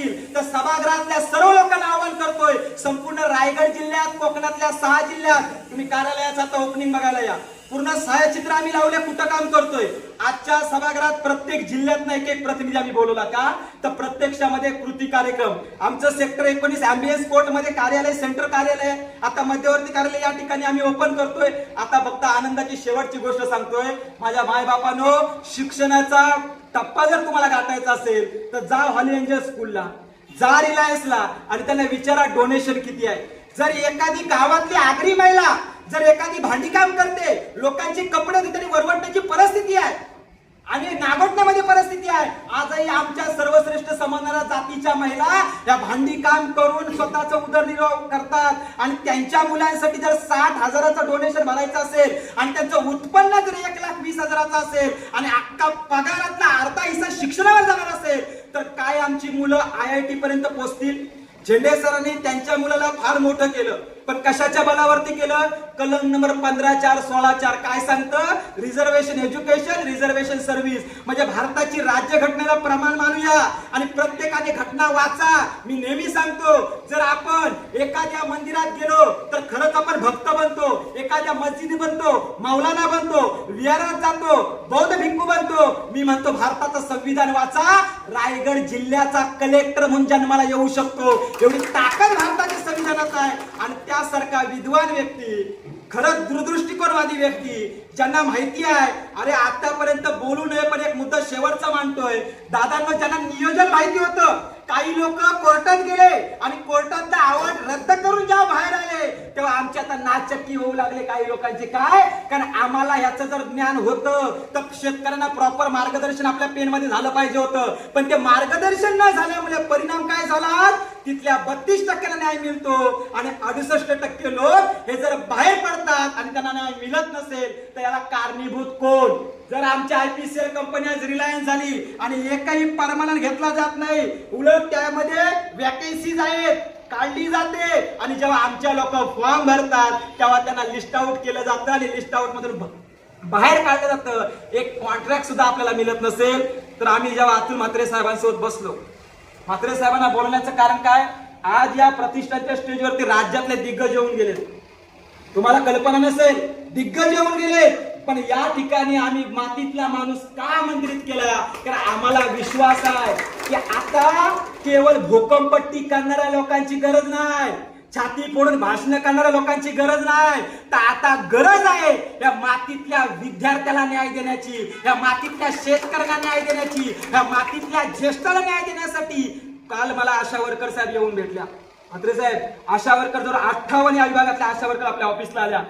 असतील तर सभागृहातल्या सर्व लोकांना आवाहन करतोय संपूर्ण रायगड जिल्ह्यात कोकणातल्या सहा जिल्ह्यात तुम्ही कार्यालयाचा आता ओपनिंग बघायला या. पूर्ण छायाचित्र आम्ही लावले कुठं काम करतोय? आजच्या सभागृहात प्रत्येक जिल्ह्यातनं एक एक प्रतिनिधी आम्ही बोलवला का? तर प्रत्यक्षामध्ये कृती कार्यक्रम. आमचं सेक्टर एकोणीस अँबियन्स कोर्टमध्ये कार्यालय सेंटर कार्यालय आता मध्यवर्ती कार्यालय या ठिकाणी आम्ही ओपन करतोय. आता फक्त आनंदाची शेवटची गोष्ट सांगतोय. माझ्या मायबापानो शिक्षणाचा टप्पा जर तुम्हाला गाठायचा असेल तर जा हॉली एंजल स्कूलला जा रिलायन्सला. आणि त्यांना विचारा डोनेशन किती आहे. जर एखादी गावातली आगरी महिला जर एखादी भांडी काम करते लोकांची कपडे तिथे वरवटण्याची परिस्थिती आहे. आणि नागोटण्यामध्ये परिस्थिती आहे. आजही आमच्या सर्वश्रेष्ठ समजणाऱ्या जातीच्या महिला या भांडी काम करून स्वतःचा उदरनिर्वाह करतात. आणि त्यांच्या मुलांसाठी जर साठ हजाराचं डोनेशन भरायचं असेल आणि त्यांचं उत्पन्न जर एक लाख वीस हजाराचं असेल आणि अख्खा पगारातला अर्धा हिस्सा शिक्षणावर जाणार असेल तर काय आमची मुलं आय आय टी पर्यंत पोहोचतील झेंडे सरांनी त्यांच्या मुलाला फार मोठं केलं. पण कशाच्या बलावरती केलं? कलम नंबर पंधरा चार सोळा चार. काय सांगतं? रिझर्वेशन एज्युकेशन रिझर्वेशन सर्व्हिस म्हणजे भारताची राज्य घटनेला प्रमाण मानूया आणि प्रत्येकाने घटना वाचा. मी नेहमी सांगतो जर आपण एखाद्या मंदिरात गेलो तर खरंच आपण भक्त बनतो. एखाद्या मस्जिदी बनतो मौलाना बनतो विहारात जातो बौद्ध भिक्खू बनतो. मी म्हणतो भारताचं संविधान वाचा. रायगड जिल्ह्याचा कलेक्टर म्हणून जन्माला येऊ शकतो. एवढी ताकद भारताच्या संविधानात आहे. आणि त्यासारखा विद्वान व्यक्ती खरंच दूरदृष्टिकोनवादी व्यक्ती ज्यांना माहिती आहे अरे आतापर्यंत बोलू नये पण एक मुद्दा शेवटचा मांडतोय. दादांना ज्यांना नियोजन माहिती होतं काही लोक कोर्टात गेले आणि कोर्टातला आवाज रद्द करून जेव्हा बाहेर आले तेव्हा आमच्या आता नाचक्की होऊ लागले काही लोकांचे. काय? कारण आम्हाला याचं जर ज्ञान होतं तर शेतकऱ्यांना प्रॉपर मार्गदर्शन आपल्या पेनमध्ये झालं पाहिजे होतं. पण ते मार्गदर्शन न झाल्यामुळे परिणाम काय झाला? तिथल्या बत्तीस टक्क्याला न्याय मिळतो आणि अडुसष्ट टक्के लोक हे जर बाहेर पडतात आणि त्यांना न्याय मिळत नसेल तर याला कारणीभूत कोण? जर आमच्या आयपीसीएल कंपनी आज रिलायन्स झाली आणि एकही परमानंट घेतला जात नाही उलट त्यामध्ये वॅकन्सीज आहेत. काढली जाते. आणि जेव्हा आमच्या लोक फॉर्म भरतात तेव्हा त्यांना लिस्ट आउट केलं जातं आणि लिस्ट आउट मधून बाहेर काढलं जातं. एक कॉन्ट्रॅक्ट सुद्धा आपल्याला मिळत नसेल तर आम्ही जेव्हा अतुल म्हात्रे साहेबांसोबत बसलो. म्हात्रे साहेबांना बोलण्याचं कारण काय? आज या प्रतिष्ठाच्या स्टेजवरती राज्यातले दिग्गज येऊन गेले तुम्हाला कल्पना नसेल दिग्गज येऊन गेले पण या ठिकाणी आम्ही मातीतला माणूस का आमंत्रित केला? कारण आम्हाला विश्वास आहे. की आता केवळ भूकंपट्टी करणाऱ्या लोकांची गरज नाही. छाती फोडून भाषण करणाऱ्या लोकांची गरज नाही. तर आता गरज आहे या मातीतल्या विद्यार्थ्याला न्याय देण्याची या मातीतल्या शेतकऱ्याला न्याय देण्याची या मातीतल्या ज्येष्ठाला न्याय देण्यासाठी काल मला आशा वर्कर साहेब येऊन भेटल्या. मात्र साहेब आशा वर्कर जर अठ्ठावन्न या विभागातल्या आशा वर्कर आपल्या ऑफिसला आल्या.